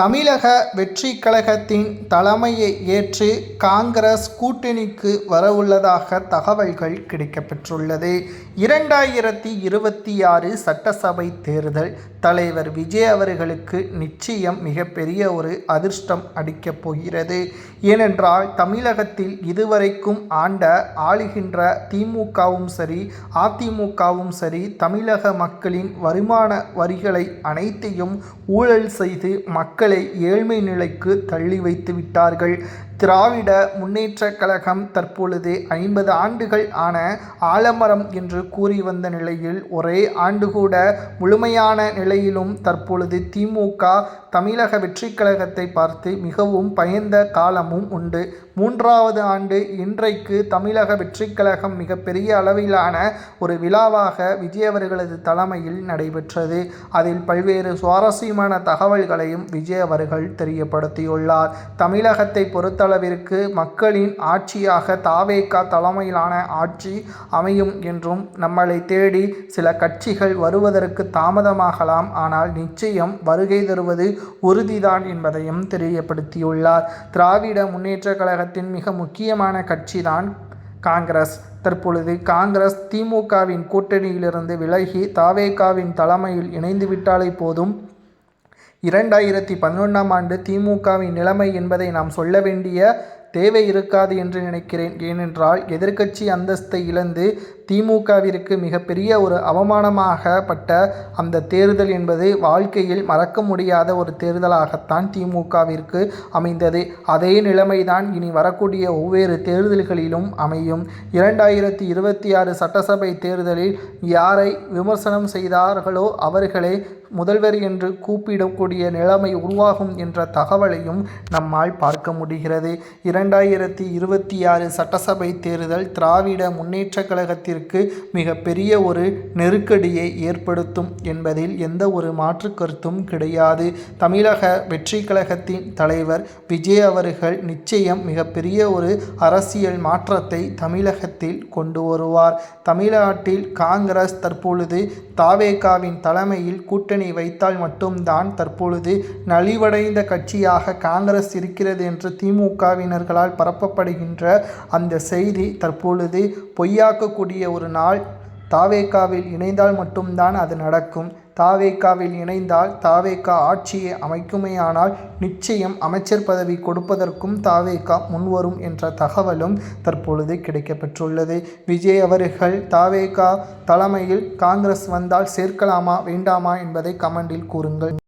தமிழக வெற்றி கழகத்தின் தலைமையை ஏற்று காங்கிரஸ் கூட்டணிக்கு வரவுள்ளதாக தகவல்கள் கிடைக்கப்பெற்றுள்ளது. இரண்டாயிரத்தி இருபத்தி ஆறு சட்டசபை தேர்தல் தலைவர் விஜய் அவர்களுக்கு நிச்சயம் மிகப்பெரிய ஒரு அதிர்ஷ்டம் அடிக்கப் போகிறது. ஏனென்றால் தமிழகத்தில் இதுவரைக்கும் ஆண்ட ஆளுகின்ற திமுகவும் சரி அதிமுகவும் சரி தமிழக மக்களின் வருமான வரிகளை அனைத்தையும் ஊழல் செய்து மக்கள் ஏழ்மை நிலைக்கு தள்ளி வைத்து விட்டார்கள் திராவிட முன்னேற்றக் கழகம் தற்பொழுது ஐம்பது ஆண்டுகள் ஆன ஆலமரம் என்று கூறி வந்த நிலையில் ஒரே ஆண்டு கூட முழுமையான நிலையிலும் தற்பொழுது திமுக தமிழக வெற்றிக் கழகத்தை பார்த்து மிகவும் பயந்த காலமும் உண்டு. மூன்றாவது ஆண்டு இன்றைக்கு தமிழக வெற்றிக் கழகம் மிகப்பெரிய அளவிலான ஒரு விழாவாக விஜய் அவர்களது தலைமையில் நடைபெற்றது. அதில் பல்வேறு சுவாரஸ்யமான தகவல்களையும் விஜய் அவர்கள் தெரியப்படுத்தியுள்ளார். தமிழகத்தை பொறுத்தளவிற்கு மக்களின் ஆட்சியாக தாவேக்கா தலைமையிலான ஆட்சி அமையும் என்றும் நம்மளை தேடி சில கட்சிகள் வருவதற்கு தாமதமாகலாம். ஆனால் நிச்சயம் வருகை தருவது உறுதிதான் என்பதையும் தெரியப்படுத்தியுள்ளார். திராவிட முன்னேற்ற கழகத்தின் மிக முக்கியமான கட்சிதான் காங்கிரஸ். தற்பொழுது காங்கிரஸ் திமுகவின் கூட்டணியிலிருந்து விலகி தாவேகாவின் தலைமையில் இணைந்துவிட்டாலே போதும். இரண்டாயிரத்தி பதினொன்றாம் ஆண்டு திமுகவின் நிலைமை என்பதை நாம் சொல்ல வேண்டிய தேவை இருக்காது என்று நினைக்கிறேன். ஏனென்றால் எதிர்க்கட்சி அந்தஸ்தை இழந்து திமுகவிற்கு மிகப்பெரிய ஒரு அவமானமாகப்பட்ட அந்த தேர்தல் என்பது வாழ்க்கையில் மறக்க முடியாத ஒரு தேர்தலாகத்தான் திமுகவிற்கு அமைந்தது. அதே நிலைமைதான் இனி வரக்கூடிய ஒவ்வொரு தேர்தல்களிலும் அமையும். இரண்டாயிரத்தி இருபத்தி ஆறு சட்டசபை தேர்தலில் யாரை விமர்சனம் செய்தார்களோ அவர்களே முதல்வர் என்று கூப்பிடக்கூடிய நிலைமை உருவாகும் என்ற தகவலையும் நம்மால் பார்க்க முடிகிறது. இரண்டாயிரத்தி இருபத்தி ஆறு சட்டசபை தேர்தல் திராவிட முன்னேற்ற கழகத்திற்கு மிகப்பெரிய ஒரு நெருக்கடியை ஏற்படுத்தும் என்பதில் எந்த ஒரு மாற்று கருத்தும் கிடையாது. தமிழக வெற்றி கழகத்தின் தலைவர் விஜய் அவர்கள் நிச்சயம் மிகப்பெரிய ஒரு அரசியல் மாற்றத்தை தமிழகத்தில் கொண்டு வருவார். தமிழ்நாட்டில் காங்கிரஸ் தற்பொழுது தாவேகாவின் தலைமையில் கூட்டணி கூட்டணி வைத்தால் மட்டும்தான் தற்பொழுது நலிவடைந்த கட்சியாக காங்கிரஸ் இருக்கிறது என்று திமுகவினர்களால் பரப்பப்படுகின்ற அந்த செய்தி தற்பொழுது பொய்யாக்கக்கூடிய ஒரு நாள் தாவேக்காவில் இணைந்தால் மட்டும்தான் அது நடக்கும். தாவேக்காவில் இணைந்தால் தாவேக்கா ஆட்சியை அமைக்குமேயானால் நிச்சயம் அமைச்சர் பதவி கொடுப்பதற்கும் தாவேக்கா முன்வரும் என்ற தகவலும் தற்பொழுது கிடைக்கப்பெற்றுள்ளது. விஜய் அவர்கள் தாவேக்கா தலைமையில் காங்கிரஸ் வந்தால் சேர்க்கலாமா வேண்டாமா என்பதை கமெண்டில் கூறுங்கள்.